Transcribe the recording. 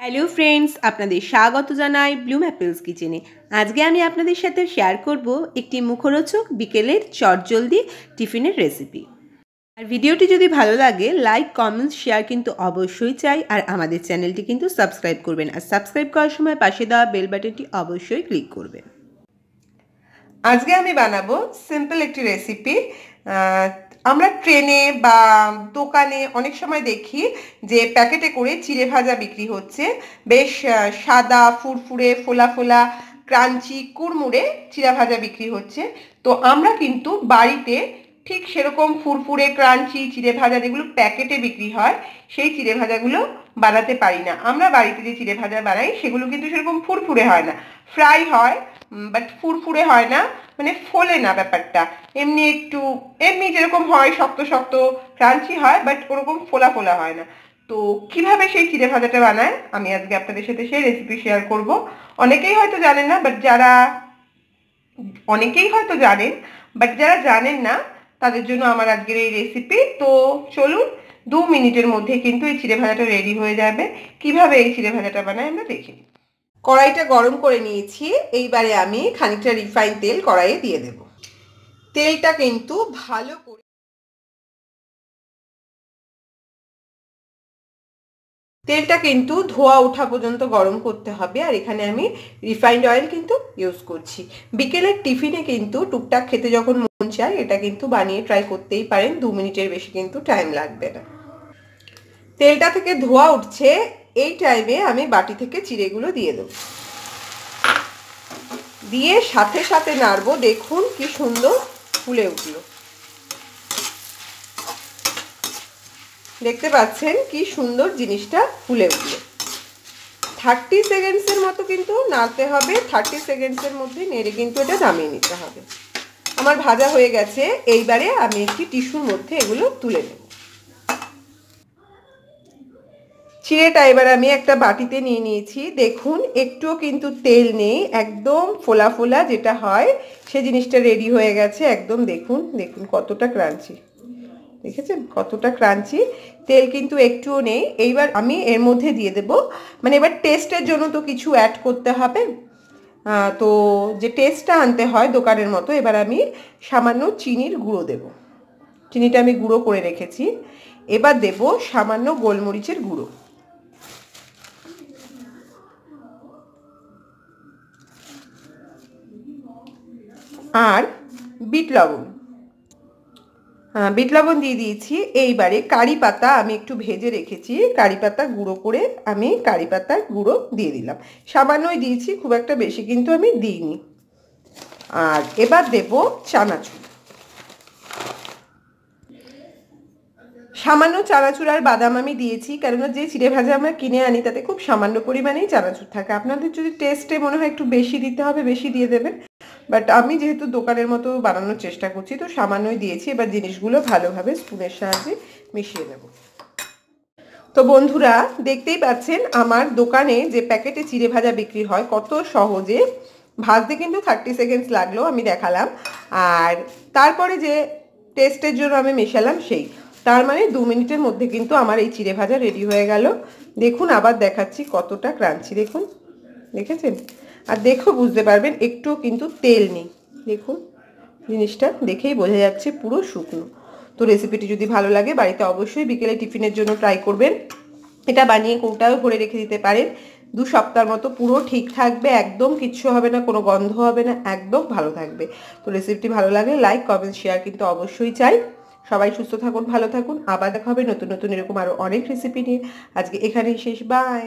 Hello friends আপনাদের স্বাগত জানাই ব্লুম অ্যাপেলস কিচেনে আজকে আমি আপনাদের সাথে শেয়ার করব একটি মুখরোচক বিকেলের চটজলদি টিফিনের রেসিপি আর ভিডিওটি যদি ভালো লাগে লাইক কমেন্টস শেয়ার কিন্তু অবশ্যই চাই। আর আমাদের চ্যানেলটি কিন্তু সাবস্ক্রাইব করবেন। আর সাবস্ক্রাইব করার সময় পাশে দেওয়া বেল বাটনটি অবশ্যই ক্লিক করবেন। আজকে আমি বানাবো সিম্পল একটি রেসিপি আমরা ট্রেনে বা দোকানে অনেক সময় দেখি যে প্যাকেটে করে চিড়ে ভাজা বিক্রি হচ্ছে। বেশ সাদা, ফুরফুরে, ফোলা ফোলা, ক্রাঞ্চি, কুড়মুড়ে চিড়া ভাজা বিক্রি হচ্ছে। তো আমরা কিন্তু বাড়িতে ঠিক সেরকম ফুরফুরে, ক্রাঞ্চি, চিড়ে ভাজা যেগুলো প্যাকেটে বিক্রি হয়, সেই চিড়ে ভাজাগুলো বানাতে পারি না। আমরা বাড়িতে যে চিড়ে ভাজা বানাই, সেগুলো কিন্তু সেরকম ফুরফুরে হয় না। ফ্রাই হয় বাট ফুরফুরে হয় না মানে ফোলে না ব্যাপারটা। এমনি একটু, এমনি যেরকম হয়, শক্ত শক্ত ক্রাঞ্চি হয় বাট ওরকম ফোলা ফোলা হয় না। তো কীভাবে সেই চিড়ে ভাজাটা বানায়, আমি আজকে আপনাদের সাথে সেই রেসিপি শেয়ার করব। অনেকেই হয়তো জানেন না বাট যারা, অনেকেই হয়তো জানেন বাট যারা জানেন না, তাদের জন্য আমার আজকের এই রেসিপি তো চলুন, দু মিনিটের মধ্যে কিন্তু এই চিড়ে ভাজাটা রেডি হয়ে যাবে। কীভাবে এই চিড়ে ভাজাটা বানায় আমরা দেখি কড়াইটা গরম করে নিয়েছি। এইবারে আমি খানিকটা রিফাইন তেল কড়াইয়ে দিয়ে দেব। তেলটা কিন্তু ভালো করে তেলটা কিন্তু ধোয়া ওঠা পর্যন্ত গরম করতে হবে। আর এখানে আমি রিফাইন্ড অয়েল কিন্তু ইউজ করছি। বিকেলের টিফিনে কিন্তু টুকটাক খেতে যখন মন চায়, এটা কিন্তু বানিয়ে ট্রাই করতেই পারেন। দু মিনিটের বেশি কিন্তু টাইম লাগবে না। তেলটা থেকে ধোয়া উঠছে। এই টাইমে আমি বাটি থেকে চিড়েগুলো দিয়ে দেব। দিয়ে সাথে সাথে নাড়বো, দেখুন কি সুন্দর ফুলে উঠল। দেখতে পাচ্ছেন কি সুন্দর জিনিসটা ফুলে উঠল। থার্টি সেকেন্ডসের মতো কিন্তু নাড়তে হবে থার্টি সেকেন্ডসের মধ্যে নেড়ে কিন্তু এটা নামিয়ে নিতে হবে। আমার ভাজা হয়ে গেছে, এইবারে আমি একটি টিস্যুর মধ্যে এগুলো তুলে নেব। চিড়েটা এবার আমি একটা বাটিতে নিয়ে নিয়েছি। দেখুন, একটুও কিন্তু তেল নেই, একদম ফোলা ফোলা যেটা হয়, সে জিনিসটা রেডি হয়ে গেছে, একদম দেখুন দেখুন কতটা ক্রাঞ্চি দেখেছেন? কতটা ক্রাঞ্চি তেল কিন্তু একটুও নেই। এইবার আমি এর মধ্যে দিয়ে দেব। মানে এবার টেস্টের জন্য তো কিছু অ্যাড করতে হবে। তো যে টেস্টটা আনতে হয় দোকানের মতো, এবার আমি সামান্য চিনির গুঁড়ো দেব। চিনিটা আমি গুঁড়ো করে রেখেছি। এবার দেব সামান্য গোলমরিচের গুঁড়ো। আর বিট লবণ। বিট লবণ দিয়ে দিয়েছি। এইবারে কারি পাতা আমি একটু ভেজে রেখেছি। কারি পাতা গুঁড়ো করে আমি কারি পাতার গুঁড়ো দিয়ে দিলাম। সামান্যই দিয়েছি, খুব একটা বেশি কিন্তু আমি দিইনি। আর এবার দেব চানাচুর। সামান্য চানাচুর আর বাদাম আমি দিয়েছি, কেননা যে চিড়ে ভাজা আমরা কিনে আনি, তাতে খুব সামান্য পরিমাণেই চানাচুর থাকে। আপনাদের যদি টেস্টে মনে হয় একটু বেশি দিতে হবে, বেশি দিয়ে দেবেন। বাট আমি যেহেতু দোকানের মতো বানানোর চেষ্টা করছি, তো সামান্যই দিয়েছি। এবার জিনিসগুলো ভালোভাবে স্পুনের সাহায্যে মিশিয়ে নেব। তো বন্ধুরা, দেখতেই পাচ্ছেন আমার দোকানে যে প্যাকেটে চিড়ে ভাজা বিক্রি হয়, কত সহজে। ভাজতে কিন্তু থার্টি সেকেন্ডস লাগল, আমি দেখালাম। আর তারপরে যে টেস্টের জন্য আমি মেশালাম সেই। তার মানে দু মিনিটের মধ্যে কিন্তু আমার এই চিড়ে ভাজা রেডি হয়ে গেল। দেখুন, আবার দেখাচ্ছি কতটা ক্রাঞ্চি দেখুন, দেখেছেন? আর দেখো বুঝতে পারবেন একটু কিন্তু তেল নেই। দেখুন, জিনিসটা দেখেই বোঝা যাচ্ছে পুরো শুকনো। তো রেসিপিটি যদি ভালো লাগে, বাড়িতে অবশ্যই বিকেলে টিফিনের জন্য ট্রাই করবেন। এটা বানিয়ে কৌটাও ভরে রেখে দিতে পারেন। দু সপ্তাহ মতো পুরো ঠিক থাকবে, একদম কিচ্ছু হবে না, কোনো গন্ধ হবে না, একদম ভালো থাকবে। তো রেসিপিটি ভালো লাগলে লাইক কমেন্ট শেয়ার কিন্তু অবশ্যই চাই। সবাই সুস্থ থাকুন, ভালো থাকুন। আবার দেখা হবে নতুন নতুন এরকম আরও অনেক রেসিপি নিয়ে। আজকে এখানেই শেষ বাই